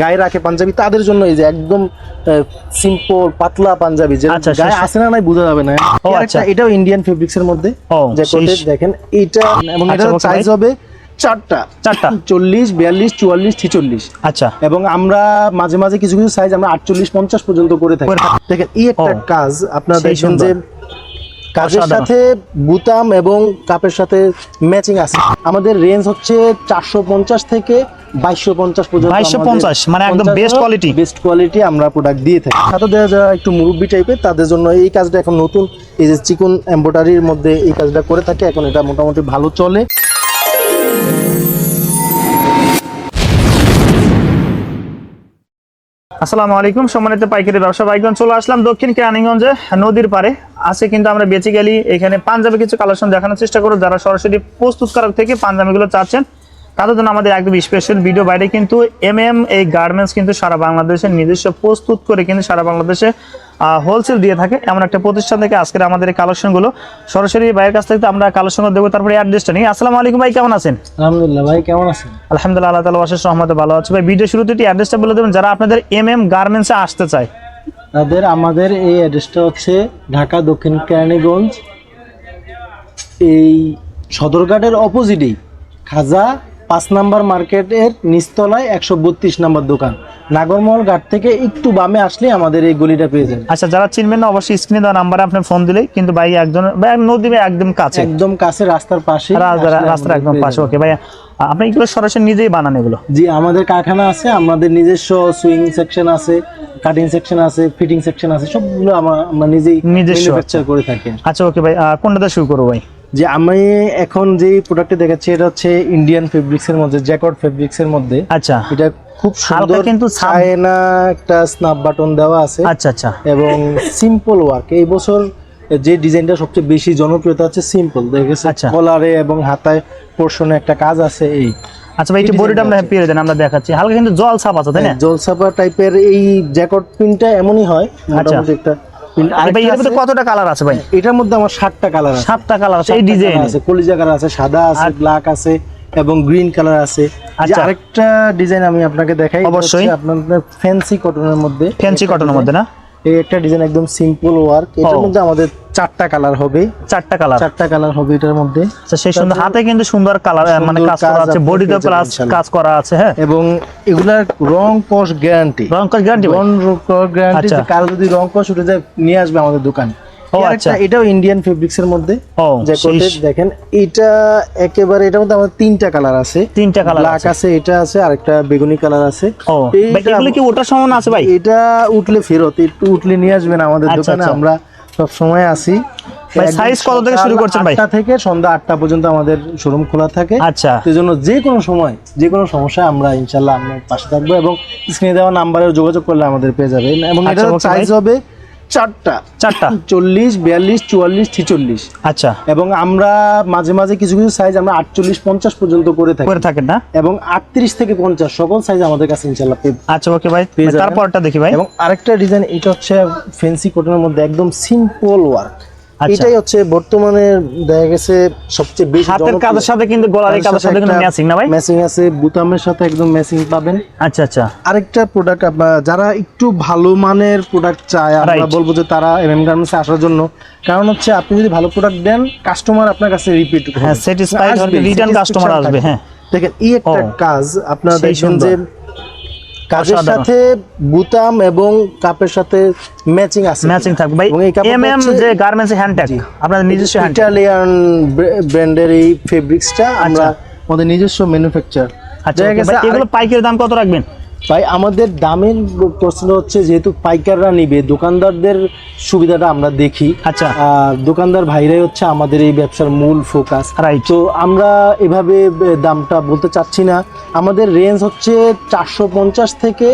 গায়ে রাখে পাঞ্জাবি তাদের জন্য এই যে একদম সিম্পল পাতলা পাঞ্জাবি যে আচ্ছা, গায়ে আসে না নাই বোঝা যাবে না। আচ্ছা। এটাও ইন্ডিয়ান ফেব্রিক্স এর মধ্যে। দেখেন এটা এবং ওকে সাইজ হবে চারটা। চারটা। চল্লিশ বিয়াল্লিশ চুয়াল্লিশ ছিচল্লিশ। আচ্ছা। এবং আমরা মাঝে মাঝে কিছু কিছু সাইজ আমরা আটচল্লিশ পঞ্চাশ পর্যন্ত করে থাকি। দেখেন এই একটা কাজ আপনারা দেখবেন যে কাজের সাথে বুতাম এবং কাপের সাথে ম্যাচিং আছে। আমাদের রেঞ্জ হচ্ছে চারশো পঞ্চাশ থেকে বাইশশো পঞ্চাশ পর্যন্ত 2250 মানে একদম best quality। বেস্ট কোয়ালিটি আমরা প্রোডাক্ট দিয়ে থাকি। সাথে দেওয়া যারা একটু মুরব্বি টাইপের তাদের জন্য এই কাজটা এখন নতুন। এই যে চিকন এম্ব্রয়ডারির মধ্যে এই কাজটা করে থাকে এখন এটা মোটামুটি ভালো চলে। আসসালামু আলাইকুম সম্মানিত পাইকারি ব্যবসা বাইকগঞ্জ চলে আসলাম দক্ষিণ কেরানীগঞ্জে নদীর পারে আছে কিন্তু আমরা বেসিক্যালি এখানে পাঞ্জাবি কিছু কালেকশন দেখানোর চেষ্টা করব। যারা সরাসরি প্রস্তুতকারক থেকে পাঞ্জাবিগুলো চাচ্ছেন তাদের জন্য আমাদের একদম স্পেশাল ভিডিও বাইরে কিন্তু এম এম এই গার্মেন্টস কিন্তু সারা বাংলাদেশে নিজস্ব প্রস্তুত করে কিন্তু সারা বাংলাদেশে হোলসেল দিয়ে থাকে। এমন একটা প্রতিষ্ঠান থেকে আজকের আমাদের এই কালেকশনগুলো সরাসরি ভাইয়ের কাছ থেকে আমরা কালেকশন দেবো তারপরে অ্যাড্রেসটা নিই। আসসালামু আলাইকুম ভাই কেমন আছেন? আলহামদুলিল্লাহ ভাই কেমন আছেন? আলহামদুলিল্লাহ আল্লাহ তালা অশেষ রহমতে ভালো আছে। ভাই ভিডিও শুরুতে একটি অ্যাড্রেসটা বলে দেবেন যারা আপনাদের এম এম গার্মেন্টসে আসতে চায়। তাদের আমাদের এই অ্যাড্রেসটা হচ্ছে ঢাকা দক্ষিণ কেরানীগঞ্জ এই সদরঘাটের অপোজিটেই খাজা পাঁচ নাম্বার মার্কেটের নিচতলায় একশো বত্রিশ নাম্বার দোকান। নাগরমহল ঘাট থেকে একটু বামে আসলে আমাদের এই গলিটা পেয়ে যাবেন। আচ্ছা যারা চিনবেন না অবশ্যই স্ক্রিনে দেওয়া নাম্বারে আপনি ফোন দিলেই কিন্তু ভাই একজন ভাই নদী একদম কাছে। একদম কাছে রাস্তার পাশে রাস্তার একদম পাশে। ওকে ভাই আপনি এগুলো সরাসরি নিজেই বানান এগুলো? জি আমাদের কারখানা আছে আমাদের নিজস্ব সুইং সেকশন আছে কাটিং সেকশন আছে ফিটিং সেকশন আছে সবগুলো আমরা নিজেই নিজস্ব। ম্যানুফ্যাকচার করে থাকি। আচ্ছা ওকে ভাই আহ, কোনটাতে শুরু করব ভাই? যে আমি এখন যে প্রোডাক্টটি দেখাচ্ছি এটা হচ্ছে ইন্ডিয়ান ফেব্রিক্স এর মধ্যে জ্যাকট ফেব্রিক্স এর মধ্যে। আচ্ছা। এটা খুব সুন্দর কিন্তু চায়না একটা স্ন্যাপ বাটন দেওয়া আছে। আচ্ছা আচ্ছা। এবং সিম্পল ওয়ার্ক এই বছর যে ডিজাইনটা সবচেয়ে বেশি জনপ্রিয়তা হচ্ছে সিম্পল দেখেছে আচ্ছা। কলারে এবং হাতায় পোর্শনে একটা কাজ আছে এই। আচ্ছা ভাই একটু এই বডিটা আমরা পেয়ে দেন আমরা দেখাচ্ছি। হালকা কিন্তু জল ছাপ আছে তাই না? জলসাপা টাইপের এই জ্যাকট প্রিন্টটা এমনই হয় মোটামুটি একটা ভাই এর মধ্যে কতটা কালার আছে ভাই এটার মধ্যে আমার কালার আছে কালার আছে এই ডিজাইন আছে কলিজা কালার আছে সাদা আছে ব্ল্যাক আছে এবং গ্রিন কালার আছে আচ্ছা। আরেকটা ডিজাইন আমি আপনাকে দেখাই অবশ্যই। আপনার আপনাদের ফ্যান্সি কটনের মধ্যে ফ্যান্সি কটনের মধ্যে না। এই একটা ডিজাইন একদম সিম্পল ওয়ার্ক এটার। মধ্যে আমাদের চারটা কালার হবে। চারটা কালার চারটা কালার হবে এটার মধ্যে। আচ্ছা সেই সুন্দর হাতে কিন্তু সুন্দর কালার মানে কাজ করা আছে বডিতে প্লাস কাজ করা আছে হ্যাঁ? এবং এগুলার রং কস গ্যারান্টি রং কস গ্যারান্টি রং কস গ্যারান্টি আচ্ছা। কারও যদি রং কস উঠে যায় নিয়ে আসবে আমাদের দোকানে। আচ্ছা। এটাও ইন্ডিয়ান ফেব্রিক্স এর মধ্যে। জ্যাকেটের দেখেন এটা একেবারে এটার মধ্যে আমাদের তিনটা কালার আছে। তিনটা কালার ব্ল্যাক আছে। এটা আছে আরেকটা বেগুনি কালার আছে। ভাই এগুলো কি ওটার সমান আছে ভাই? এটা উঠলে ফেরত একটু উঠলে নিয়ে আসবেন আমাদের আচ্ছা, দোকানে আচ্ছা। আমরা সব সময় আসি ভাই, একদম কত থেকে শুরু করছেন ভাই? থেকে সন্ধ্যা আটটা পর্যন্ত আমাদের শোরুম খোলা থাকে। আচ্ছা। সেই জন্য যে কোনো সময় যে কোনো সমস্যা আমরা ইনশাল্লাহ আপনার পাশে থাকব এবং স্ক্রিনে দেওয়া নাম্বারে যোগাযোগ করলে আমাদের পেয়ে যাবেন। এবং এটার সাইজ হবে চারটা। চারটা। চল্লিশ বিয়াল্লিশ চুয়াল্লিশ ছিচল্লিশ। আচ্ছা। এবং আমরা মাঝে মাঝে কিছু কিছু সাইজ আমরা আটচল্লিশ পঞ্চাশ পর্যন্ত করে থাকি। করে থাকেন না? এবং আটত্রিশ থেকে পঞ্চাশ সকল সাইজ আমাদের কাছে ইনশাল্লাহ আচ্ছা ওকে ভাই। তারপরটা দেখি ভাই। এবং আরেকটা ডিজাইন এটা হচ্ছে ফেন্সি কটনের মধ্যে একদম সিম্পল ওয়ার্ক। এটাই হচ্ছে বর্তমানে দেখা গেছে সবচেয়ে বেশি হাতের কাজের সাথে কিন্তু গলার কাজের সাথে কিন্তু ম্যাচিং না ভাই? ম্যাচিং আছে বুতামের সাথে একদম ম্যাচিং পাবেন। আচ্ছা আচ্ছা। আরেকটা প্রোডাক্ট যারা একটু ভালো মানের প্রোডাক্ট চায় আমরা বলব যে তারা এমএম গার্মেন্টসে আসার জন্য। কারণ হচ্ছে আপনি যদি ভালো প্রোডাক্ট দেন কাস্টমার আপনার কাছে রিপিট হ্যাঁ, satisfied হবে, return customer আসবে, হ্যাঁ। দেখেন এই একটা কাজ আপনারা দেখবেন যে অসাধারণ। সাথে বুতাম এবং কাপের সাথে ম্যাচিং আছে ম্যাচিং থাকবে। ভাই এমএম যে গার্মেন্টস হ্যান্ড ট্যাগ আপনাদের নিজস্ব ইটালিয়ান ব্র্যান্ডের এই ফেব্রিক্সটা আমরা আচ্ছা। আমাদের নিজস্ব ম্যানুফ্যাকচার আচ্ছা এগুলো পাইকারি দাম কত রাখবেন? ভাই আমাদের দামের প্রশ্ন হচ্ছে যেহেতু পাইকাররা নিবে দোকানদারদের সুবিধাটা আমরা দেখি। আচ্ছা। দোকানদার ভাইরাই হচ্ছে আমাদের এই ব্যবসার মূল ফোকাস Right. তো আমরা এভাবে দামটা বলতে চাচ্ছি না। আমাদের রেঞ্জ হচ্ছে চারশো পঞ্চাশ থেকে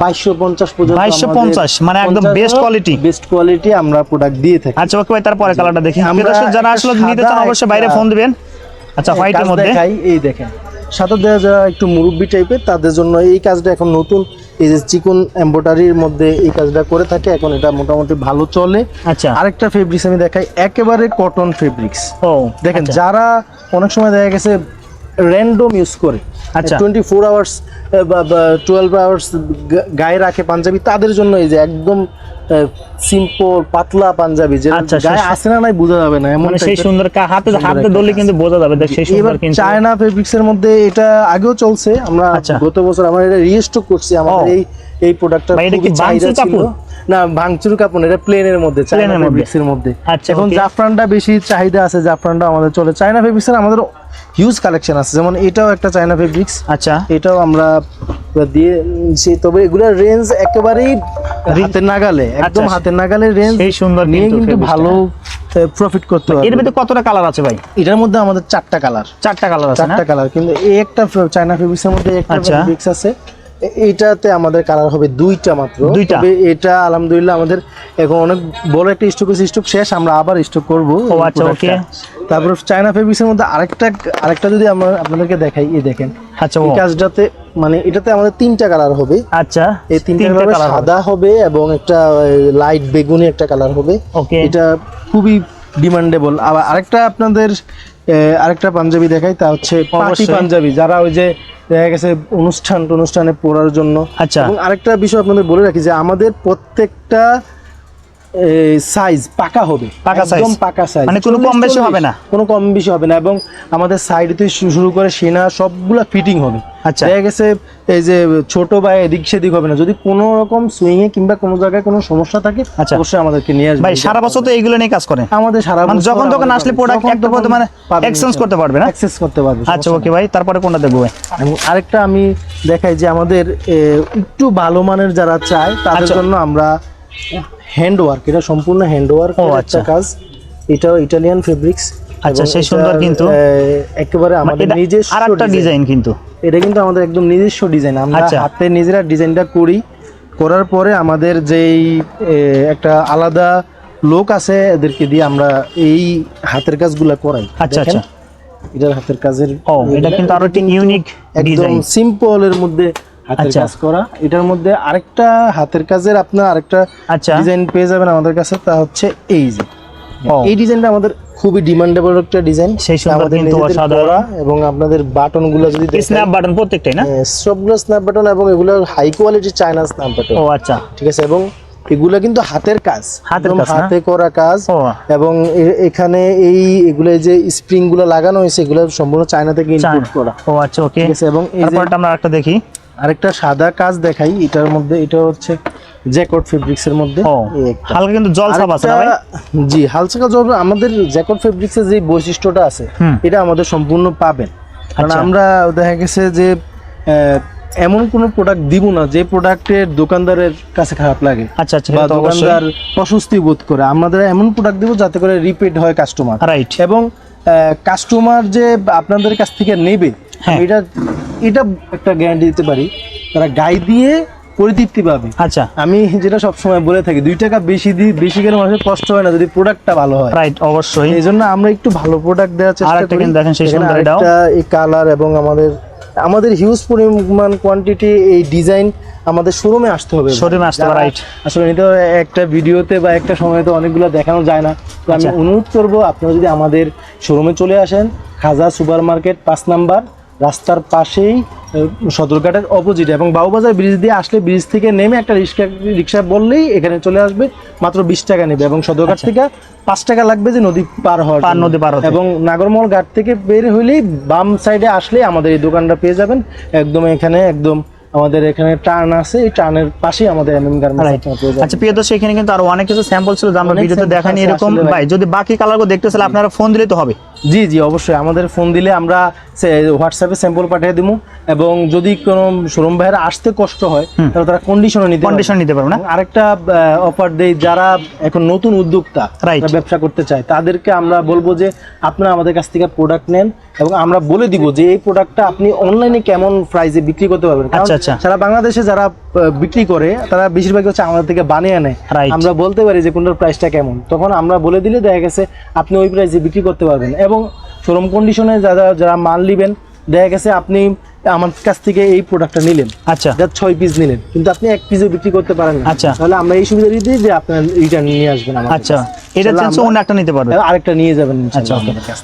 বাইশশো পঞ্চাশ পর্যন্ত 2250 মানে একদম best quality। বেস্ট কোয়ালিটি আমরা প্রোডাক্ট দিয়ে থাকি। আচ্ছা ওকে ভাই তারপরে কালারটা দেখি। যারা আসলে নিতে চান অবশ্যই বাইরে ফোন দিবেন। আচ্ছা হোয়াইটের মধ্যে। এই দেখেন। সাথে দেওয়া যারা একটু মুরব্বী টাইপের তাদের জন্য এই কাজটা এখন নতুন। এই যে চিকন এম্ব্রয়ডারির মধ্যে এই কাজটা করে থাকে এখন এটা মোটামুটি ভালো চলে। আচ্ছা। আরেকটা ফেব্রিক্স আমি দেখাই একেবারে কটন ফেব্রিক্স ও দেখেন আচ্ছা। যারা অনেক সময় দেখা গেছে র্যান্ডম ইউজ করে আচ্ছা। Twenty four hours twelve hours গায়ে রাখে পাঞ্জাবি তাদের জন্য এই যে একদম সিম্পল পাতলা পাঞ্জাবি যে আচ্ছা, গায়ে আসে না নাই বোঝা যাবে না এমন মানে সেই সুন্দর হাতে হাতে ধরলে কিন্তু বোঝা যাবে দেখ সেই সুন্দর কিন্তু চায়না ফেব্রিক্স এর মধ্যে এটা আগেও চলছে আমরা আচ্ছা। গত বছর আমরা এটা রিস্টক করছি আমাদের এই এই প্রোডাক্টটা এটা কি ছিল কাপড়? না ভাঙচুর কাপড় এটা প্লেনের মধ্যে চায়না। ফেব্রিক্স এর মধ্যে আচ্ছা, এখন জাফরানটা বেশি চাহিদা আছে জাফরানটা আমাদের চলে চায়না ফেব্রিক্স এর আমাদের হিউজ কালেকশন আছে। যেমন এটাও একটা চায়না ফেব্রিক্স আচ্ছা। এটাও আমরা দিয়ে তবে এগুলোর রেঞ্জ একেবারেই হাতের নাগালে একদম আচ্ছা, হাতের নাগালে রেঞ্জ এই সুন্দর নিয়ে কিন্তু ভালো প্রফিট করতে এর মধ্যে কতটা কালার আছে ভাই? এটার মধ্যে আমাদের চারটা কালার চারটা কালার আছে চারটা কালার কিন্তু এই একটা চায়না ফেব্রিক্সের মধ্যে একটা আচ্ছা। ফেব্রিক্স আছে। এ- এইটাতে আমাদের কালার হবে দুইটা মাত্র। দুইটা? এটা আলহামদুলিল্লাহ আমাদের এখন অনেক বড় একটা স্টক স্টক শেষ আমরা আবার স্টক করব ও আচ্ছা, okay. তারপর চায়না ফেব্রিক্স এর মধ্যে আরেকটা আরেকটা যদি আমরা আপনাদেরকে দেখাই এই দেখেন। আচ্ছা এই কাজটাতে মানে এটাতে আমাদের তিনটা কালার হবে। আচ্ছা এই তিনটা কালার সাদা হবে। এবং একটা লাইট বেগুনি একটা কালার হবে। ওকে এটা খুবই ডিমান্ডেবল আবার আরেকটা আপনাদের আরেকটা পাঞ্জাবি দেখাই তা হচ্ছে পার্টি পাঞ্জাবি যারা ওই যে দেখা গেছে অনুষ্ঠান অনুষ্ঠানে পড়ার জন্য। আচ্ছা। আরেকটা বিষয় আপনাদের বলে রাখি যে আমাদের প্রত্যেকটা সাইজ পাকা হবে পাকা size? একদম পাকা সাইজ মানে কোনো কম বেশি হবে না? কোনো কম বেশি হবে না এবং আমাদের সাইড থেকে শুরু করে সেনা সবগুলা ফিটিং হবে আচ্ছা। দেখা গেছে এই যে ছোট বা এদিক সেদিক হবে না যদি কোনো রকম সুইং এ কিংবা কোনো জায়গায় কোনো সমস্যা থাকে আচ্ছা। অবশ্যই আমাদেরকে নিয়ে আসবে ভাই সারা বছর তো এইগুলো নিয়ে কাজ করেন আমাদের সারা মানে যখন তখন আসলে প্রোডাক্ট একটা পথে মানে এক্সচেঞ্জ করতে পারবে না অ্যাক্সেস করতে পারবে আচ্ছা ওকে ভাই তারপরে কোনটা দেখব ভাই আরেকটা আমি দেখাই যে আমাদের একটু ভালো মানের যারা চায় তাদের আচ্ছা। জন্য আমরা হ্যান্ড ওয়ার্ক এটা সম্পূর্ণ হ্যান্ড ওয়ার্ক ও, একটা আচ্ছা। কাজ। এটাও ইটালিয়ান ফেব্রিক্স আচ্ছা, সেই সুন্দর কিন্তু। একেবারে আমাদের এটা নিজস্ব আর একটা ডিজাইন কিন্তু। এটা কিন্তু আমাদের একদম নিজস্ব ডিজাইন আমরা আচ্ছা। হাতে নিজেরা ডিজাইনটা করি। করার পরে আমাদের যেই একটা আলাদা লোক আছে এদেরকে দিয়ে আমরা এই হাতের কাজগুলা করাই। আচ্ছা আচ্ছা। এটার হাতের কাজের ও এটা কিন্তু আরও একটি ইউনিক ডিজাইন সিম্পল এর মধ্যে হাতের আচ্ছা। কাজ করা। এটার মধ্যে আরেকটা হাতের কাজের আপনার আরেকটা আচ্ছা। ডিজাইন পেয়ে যাবেন আমাদের কাছে তা হচ্ছে এই যে। এই ডিজাইনটা আমাদের খুবই ডিমান্ডেবল একটা ডিজাইন সেই আমাদের অসাধারণ। এবং আপনাদের যদি স্ন্যাপ বাটন প্রত্যেকটাই না? হ্যাঁ, সবগুলো স্ন্যাপ বাটন এবং এগুলো হাই কোয়ালিটির চায়না স্ন্যাপ বাটন ও আচ্ছা। ঠিক আছে এবং এগুলো কিন্তু হাতের কাজ। হাতের কাজ হাতে করা কাজ। এবং এখানে এই এগুলো যে স্প্রিংগুলো লাগানো হয়েছে এগুলো সম্পূর্ণ চায়না থেকে ইম্পোর্ট করা। ও আচ্ছা ওকে এবং এই যে তারপরটা আমরা একটা দেখি। আরেকটা সাদা কাজ দেখাই এটার মধ্যে এটা হচ্ছে জ্যাকট ফেব্রিক্স এর মধ্যে। হালকা কিন্তু জল ছাপ আছে ভাই? জি হালকা জল আমাদের জ্যাকট ফেব্রিক্স এর যে বৈশিষ্ট্যটা আছে এটা আমাদের সম্পূর্ণ পাবেন। কারণ আচ্ছা। আমরা দেখা গেছে যে এমন কোনো প্রোডাক্ট দিব না যে প্রোডাক্টের দোকানদারের কাছে খারাপ লাগে আচ্ছা আচ্ছা বা দোকানদার অস্বস্তি বোধ করে। আমাদের এমন প্রোডাক্ট দিব যাতে করে রিপিট হয় কাস্টমার রাইট এবং কাস্টমার যে আপনাদের কাছ থেকে নেবে। এটা এটা একটা গ্যারান্টি দিতে পারি। তারা গাই দিয়ে পরিতৃপ্তি পাবে। আচ্ছা। আমি যেটা সবসময় বলে থাকি দুই টাকা বেশি দিই বেশি গেলে মানুষের কষ্ট হয় না যদি প্রোডাক্টটা ভালো হয়। রাইট অবশ্যই। এই জন্য আমরা একটু ভালো প্রোডাক্ট দেওয়ার চেষ্টা করি। দেখেন সেই সুন্দর এই কালার এবং আমাদের আমাদের হিউজ পরিমাণ কোয়ান্টিটি এই ডিজাইন আমাদের শোরুমে আসতে হবে। এ আসতে হবে, right. আসলে এটা একটা ভিডিওতে বা একটা সময় তো অনেকগুলো দেখানো যায় না। তো আমি আচ্ছা। অনুরোধ করব আপনারা যদি আমাদের শোরুমে চলে আসেন খাজা সুপার মার্কেট পাঁচ নাম্বার রাস্তার পাশেই সদরঘাটের অপোজিট এবং বাউবাজার ব্রিজ দিয়ে আসলে ব্রিজ থেকে নেমে একটা রিক্সা রিক্সা বললেই এখানে চলে আসবে মাত্র বিশ টাকা নেবে এবং সদরঘাট থেকে পাঁচ টাকা লাগবে যে নদী পার হওয়ার আচ্ছা। পার নদী পার। এবং নাগরমহল ঘাট থেকে বের হইলেই বাম সাইডে আসলে আমাদের এই দোকানটা পেয়ে যাবেন একদম এখানে একদম আমাদের এখানে টার্ন আছে এই টার্নের পাশেই আমাদের এমএম গার্মেন্টস পেয়ে যাবেন আচ্ছা প্রিয় দর্শক এখানে কিন্তু আরও অনেক কিছু স্যাম্পল ছিল যা আমরা ভিডিওতে দেখানি এরকম। ভাই। যদি বাকি কালারগুলো দেখতে চাইলে আপনারা ফোন দিলে তো হবে। জি জি অবশ্যই। আমাদের ফোন দিলে আমরা হোয়াটসঅ্যাপে স্যাম্পল পাঠিয়ে দিব এবং যদি কোনো শোরুম ভাইয়েরা আসতে কষ্ট হয় তাহলে তারা কন্ডিশনে নিতে পারবে। কন্ডিশন নিতে পারব না? আরেকটা অফার দেই যারা এখন নতুন উদ্যোক্তা. ব্যবসা করতে চায় তাদেরকে আমরা বলব যে আপনারা আমাদের কাছ থেকে প্রোডাক্ট নেন। এবং আমরা বলে দিব যে এই প্রোডাক্টটা আপনি অনলাইনে কেমন প্রাইসে বিক্রি করতে পারবেন। আচ্ছা, আচ্ছা। সারা বাংলাদেশে যারা বিক্রি করে তারা বেশিরভাগ হচ্ছে আমাদের থেকে বানিয়ে নেয় Right. আমরা বলতে পারি যে কোনটার প্রাইসটা কেমন। তখন আমরা বলে দিলে দেখা গেছে আপনি ওই প্রাইসে বিক্রি করতে পারবেন। এবং শোরুম কন্ডিশনে যারা যারা মাল নেবেন দেখা গেছে আপনি আমার কাছ থেকে এই প্রোডাক্টটা নিলেন। আচ্ছা। যা ছয় পিস নিলেন। কিন্তু আপনি এক পিসও বিক্রি করতে পারেন না। আচ্ছা। তাহলে আমরা এই সুবিধা দিই যে আপনার রিটার্ন নিয়ে আসবেন আচ্ছা। এটা চেঞ্জ অন্য একটা নিতে পারবে। আরেকটা নিয়ে যাবেন আচ্ছা।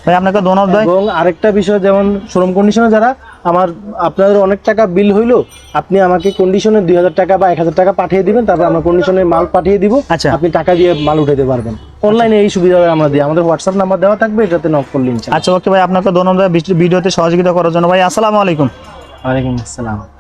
ভাই আপনাকে ধন্যবাদ ভাই। এবং আরেকটা বিষয় যেমন শ্রম কন্ডিশনে যারা আমার আপনাদের অনেক টাকা বিল হইল আপনি আমাকে কন্ডিশনে দুই হাজার টাকা বা এক হাজার টাকা পাঠিয়ে দিবেন তারপর আমরা কন্ডিশনে মাল পাঠিয়ে দিব আচ্ছা। আপনি টাকা দিয়ে মাল উঠাতে পারবেন। অনলাইনে এই সুবিধা আমরা দিই আমাদের হোয়াটসঅ্যাপ নাম্বার দেওয়া থাকবে এটাতে নক করলে আচ্ছা ওকে ভাই আপনাকে ধন্যবাদ ভিডিওতে সহযোগিতা করার জন্য। ভাই আসসালামু আলাইকুম। ওয়ালাইকুম আসসালাম।